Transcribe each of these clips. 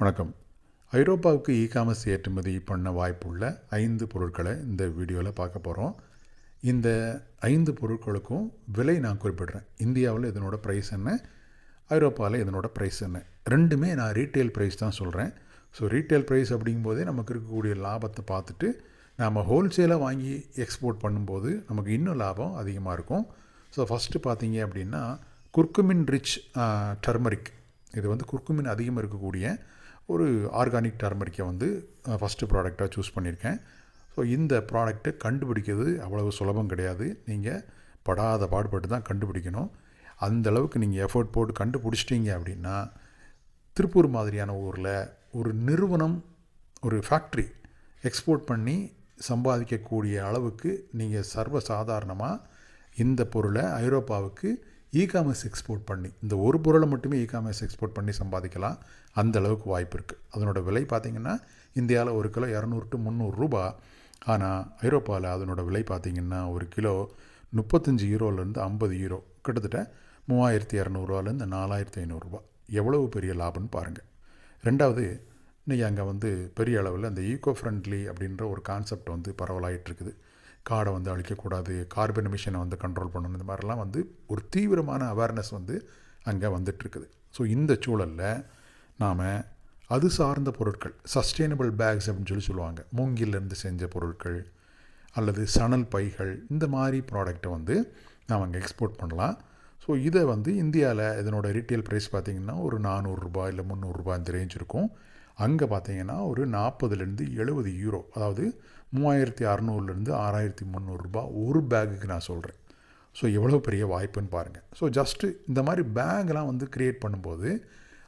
வணக்கம். ஐரோப்பாவுக்கு e commerce ஏற்றுமதி பண்ண வாய்ப்புள்ள ஐந்து பொருட்களை இந்த வீடியோவில் பார்க்க போகிறோம் இந்த ஐந்து பொருட்களுக்கும் விலை நான் குறிப்பிடுறேன். இந்தியாவில் இதனோட ப்ரைஸ் என்ன? ஐரோப்பாவில் இதனோட ப்ரைஸ் என்ன? ரெண்டுமே நான் ரீட்டைல் ப்ரைஸ் தான் சொல்கிறேன் ஸோ ரீட்டைல் ப்ரைஸ் அப்படிங்கும்போதே நமக்கு இருக்கக்கூடிய லாபத்தை பார்த்துட்டு நாம் ஹோல்சேலாக வாங்கி எக்ஸ்போர்ட் பண்ணும்போது நமக்கு இன்னும் லாபம் அதிகமாக இருக்கும். ஸோ ஃபஸ்ட்டு பார்த்தீங்க அப்படின்னா குர்குமின் ரிச் டர்மரிக் இது வந்து குர்குமின் அதிகமாக இருக்கக்கூடிய ஒரு ஆர்கானிக் டர்மரிக்கை வந்து ஃபஸ்ட்டு ப்ராடக்டாக சூஸ் பண்ணியிருக்கேன் ஸோ இந்த ப்ராடக்ட்டை கண்டுபிடிக்கிறது அவ்வளவு சுலபம் கிடையாது. நீங்கள் படாத பாடுபட்டு தான் கண்டுபிடிக்கணும். அந்த அளவுக்கு நீங்கள் எஃபோர்ட் போட்டு கண்டுபிடிச்சிட்டிங்க அப்படின்னா திருப்பூர் மாதிரியான ஊரில் ஒரு நிறுவனம் ஒரு ஃபேக்ட்ரி எக்ஸ்போர்ட் பண்ணி சம்பாதிக்கக்கூடிய அளவுக்கு நீங்கள் சர்வசாதாரணமாக இந்த பொருளை ஐரோப்பாவுக்கு இ காமர்ஸ் எக்ஸ்போர்ட் பண்ணி இந்த ஒரு பொருளை மட்டுமே இ காமர்ஸ் எக்ஸ்போர்ட் பண்ணி சம்பாதிக்கலாம். அந்த அளவுக்கு வாய்ப்பு இருக்குது அதனோட விலை பார்த்திங்கன்னா இந்தியாவில் ஒரு கிலோ இரநூறு டு முந்நூறுரூபா ஆனால் ஐரோப்பாவில் அதனோட விலை பார்த்திங்கன்னா ஒரு கிலோ முப்பத்தஞ்சு யூரோலேருந்து ஐம்பது யூரோ. கிட்டத்தட்ட மூவாயிரத்தி இரநூறுவாலேருந்து நாலாயிரத்தி ஐநூறுரூவா எவ்வளவு பெரிய லாபம்னு பாருங்கள் ரெண்டாவது இன்றைக்கி அங்கே வந்து பெரிய அளவில் அந்த ஈகோ ஃப்ரெண்ட்லி அப்படின்ற ஒரு கான்செப்ட் வந்து பரவலாயிட்டு இருக்குது. காடை வந்து அழிக்கக்கூடாது கார்பன் மிஷனை வந்து கண்ட்ரோல் பண்ணணும் இந்த மாதிரிலாம் வந்து ஒரு தீவிரமான அவேர்னஸ் வந்து அங்கே வந்துட்டுருக்குது. ஸோ இந்த சூழலில் நாம் அது சார்ந்த பொருட்கள் சஸ்டெயினபிள் பேக்ஸ் அப்படின்னு சொல்லி சொல்லுவாங்க. மூங்கிலேருந்து செஞ்ச பொருட்கள் அல்லது சணல் பைகள் இந்த மாதிரி ப்ராடக்டை வந்து நாம் அங்கே எக்ஸ்போர்ட் பண்ணலாம். ஸோ இதை வந்து இந்தியாவில் இதனோட ரீட்டெயில் ப்ரைஸ் பார்த்திங்கன்னா ஒரு நானூறுரூபா இல்லை முந்நூறுரூபா இந்த ரேஞ்ச் இருக்கும். அங்கே பார்த்தீங்கன்னா ஒரு நாற்பதுலேருந்து எழுபது யூரோ அதாவது மூவாயிரத்தி அறநூறுலேருந்து ஆறாயிரத்தி முந்நூறுரூபா ஒரு பேக்குக்கு நான் சொல்கிறேன் ஸோ எவ்வளோ பெரிய வாய்ப்புன்னு பாருங்கள் ஸோ ஜஸ்ட்டு இந்த மாதிரி பேக்லாம் வந்து க்ரியேட் பண்ணும்போது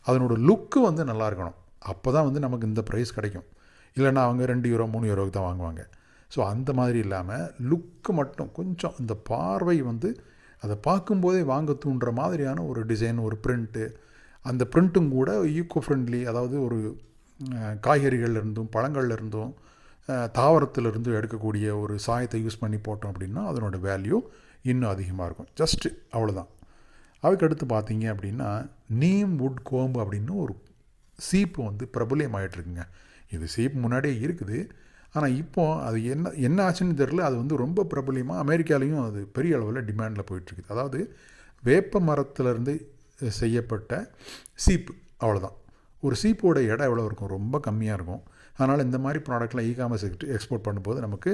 அதனோட லுக்கு வந்து நல்லா இருக்கணும். அப்போ தான் வந்து நமக்கு இந்த ப்ரைஸ் கிடைக்கும். இல்லைன்னா அவங்க ரெண்டு யூரோ மூணு யூரோவுக்கு தான் வாங்குவாங்க. ஸோ அந்த மாதிரி இல்லாமல் லுக்கு மட்டும் கொஞ்சம் இந்த பார்வை வந்து அதை பார்க்கும்போதே வாங்க தூண்டுற மாதிரியான ஒரு டிசைன் ஒரு பிரிண்ட்டு அந்த பிரிண்ட்டும் கூட ஈக்கோ ஃப்ரெண்ட்லி அதாவது ஒரு காய்கறிகள் இருந்தும் பழங்கள்ல இருந்தும் தாவரத்திலிருந்து எடுக்கக்கூடிய ஒரு சாயத்தை யூஸ் பண்ணி போட்டோம் அப்படின்னா அதனோட வேல்யூ இன்னும் அதிகமாக இருக்கும். ஜஸ்ட்டு அவ்வளோதான் அதுக்கடுத்து பார்த்தீங்க அப்படின்னா நீம் வுட் கோம்பு அப்படின்னு ஒரு சீப்பு வந்து பிரபலியமாயிட்ருக்குங்க இது சீப்பு முன்னாடியே இருக்குது. ஆனால் இப்போ அது என்ன என்ன ஆச்சுன்னு தெரில அது வந்து ரொம்ப பிரபலியமாக அமெரிக்காலேயும் அது பெரிய அளவில் டிமாண்டில் போயிட்டுருக்குது அதாவது வேப்ப மரத்துலேருந்து செய்யப்பட்ட சீப்பு அவ்வளோதான் ஒரு சீப்போட இடம் எவ்வளோ இருக்கும்? ரொம்ப கம்மியாக இருக்கும். அதனால் இந்த மாதிரி ப்ராடக்ட்லாம் இ காமர்ஸ் எக்ஸ்போர்ட் பண்ணும்போது நமக்கு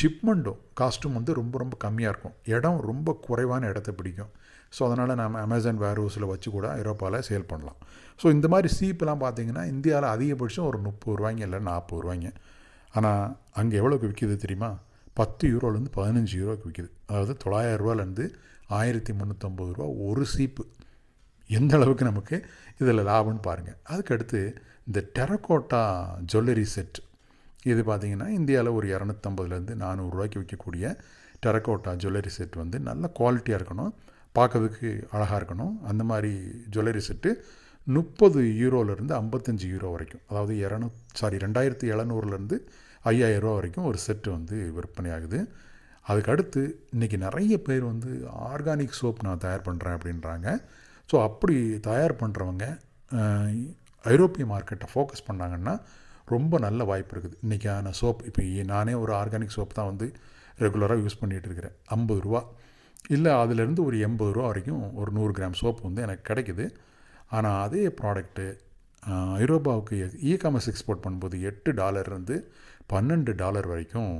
ஷிப்மெண்ட்டும் காஸ்ட்டும் வந்து ரொம்ப ரொம்ப கம்மியாக இருக்கும். இடம் ரொம்ப குறைவான இடத்த பிடிக்கும். ஸோ அதனால் நம்ம அமேசான் வேர்ஹவுஸில் வச்சு கூட ஐரோப்பாவில் சேல் பண்ணலாம். ஸோ இந்த மாதிரி சீப்பெல்லாம் பார்த்திங்கன்னா இந்தியாவில் அதிகபட்சம் ஒரு முப்பது ரூபாய்ங்க இல்லை நாற்பது ரூபாய்ங்க. ஆனால் அங்கே எவ்வளோக்கு விற்கிது தெரியுமா? பத்து யூரோலேருந்து பதினஞ்சு யூரோக்கு விற்கிது அதாவது தொள்ளாயிரம் ரூபாலேருந்து ஆயிரத்தி முந்நூற்றம்பது ரூபா ஒரு சீப்பு. எந்த அளவுக்கு நமக்கு இதில் லாபம்னு பாருங்கள் அதுக்கடுத்து இந்த டெரக்கோட்டா ஜுவல்லரி செட். இது பார்த்திங்கன்னா இந்தியாவில் ஒரு இரநூத்தம்பதுலேருந்து நானூறுரூவாய்க்கு விற்கக்கூடிய டெரக்கோட்டா ஜுவல்லரி செட் வந்து நல்ல குவாலிட்டியாக இருக்கணும் பார்க்கறதுக்கு அழகாக இருக்கணும். அந்த மாதிரி ஜுவல்லரி செட்டு முப்பது யூரோலேருந்து ஐம்பத்தஞ்சு யூரோ வரைக்கும். அதாவது இரநூ சாரி ரெண்டாயிரத்தி எழுநூறுலேருந்து ஐயாயிரரூவா வரைக்கும் ஒரு செட்டு வந்து விற்பனை ஆகுது. அதுக்கு அடுத்து இன்றைக்கி நிறைய பேர் வந்து ஆர்கானிக் சோப் நான் தயார் பண்ணுறேன் அப்படின்றாங்க. ஸோ அப்படி தயார் பண்ணுறவங்க ஐரோப்பிய மார்க்கெட்டை ஃபோக்கஸ் பண்ணாங்கன்னா ரொம்ப நல்ல வாய்ப்பு இருக்குது. இன்றைக்கான சோப் இப்போ நானே ஒரு ஆர்கானிக் சோப் தான் வந்து ரெகுலராக யூஸ் பண்ணிகிட்டு இருக்கிறேன். ஐம்பது ரூபா. இல்லை அதிலேருந்து ஒரு எண்பது ரூபா வரைக்கும் ஒரு நூறு கிராம் சோப் வந்து எனக்கு கிடைக்குது. ஆனால் அதே ப்ராடக்ட்டு ஐரோப்பாவுக்கு இ காமர்ஸ் எக்ஸ்போர்ட் பண்ணும்போது எட்டு டாலர்லேருந்து பன்னெண்டு டாலர் வரைக்கும்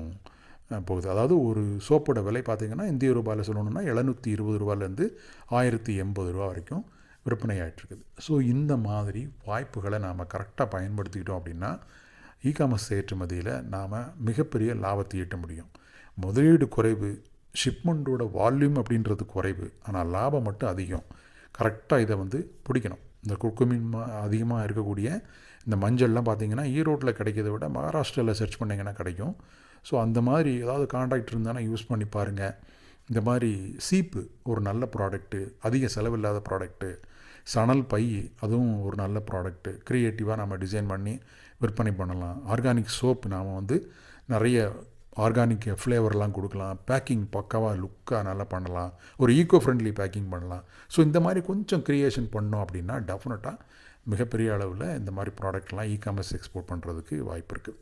போகுது. அதாவது ஒரு சோப்போட விலை பார்த்திங்கன்னா இந்திய ரூபாயில் சொல்லணும்னா எழுநூற்றி இருபது ரூபாலேருந்து ஆயிரத்தி எண்பது ரூபா வரைக்கும் விற்பனை ஆகிட்டுருக்குது ஸோ இந்த மாதிரி வாய்ப்புகளை நாம் கரெக்டாக பயன்படுத்திக்கிட்டோம் அப்படின்னா இ காமர்ஸ் ஏற்றுமதியில் நாம் மிகப்பெரிய லாபத்தை ஈட்ட முடியும். முதலீடு குறைவு ஷிப்மெண்ட்டோட வால்யூம் அப்படின்றது குறைவு ஆனால் லாபம் மட்டும் அதிகம். கரெக்டாக இதை வந்து பிடிக்கணும். இந்த குக்குமின் அதிகமாக இருக்கக்கூடிய இந்த மஞ்சள்லாம் பார்த்தீங்கன்னா ஈரோட்டில் கிடைக்கிறத விட மகாராஷ்டிராவில் சர்ச் பண்ணிங்கன்னா கிடைக்கும். ஸோ அந்த மாதிரி ஏதாவது கான்ட்ராக்ட் இருந்தானா யூஸ் பண்ணி பாருங்கள் இந்த மாதிரி சீப்பு ஒரு நல்ல ப்ராடக்ட்டு அதிக செலவில்லாத ப்ராடக்ட்டு சணல் பை அதுவும் ஒரு நல்ல ப்ராடக்ட்டு க்ரியேட்டிவாக நம்ம டிசைன் பண்ணி விற்பனை பண்ணலாம். ஆர்கானிக் சோப் நாம் வந்து நிறைய ஆர்கானிக் ஃப்ளேவர்லாம் கொடுக்கலாம். பேக்கிங் பக்காவாக லுக்காக நல்லா பண்ணலாம். ஒரு ஈக்கோ ஃப்ரெண்ட்லி பேக்கிங் பண்ணலாம். ஸோ இந்த மாதிரி கொஞ்சம் க்ரியேஷன் பண்ணோம் அப்படின்னா டெஃபினட்டாக மிகப்பெரிய அளவில் இந்த மாதிரி ப்ராடக்ட்லாம் இ காமர்ஸ் எக்ஸ்போர்ட் பண்ணுறதுக்கு வாய்ப்பு இருக்குது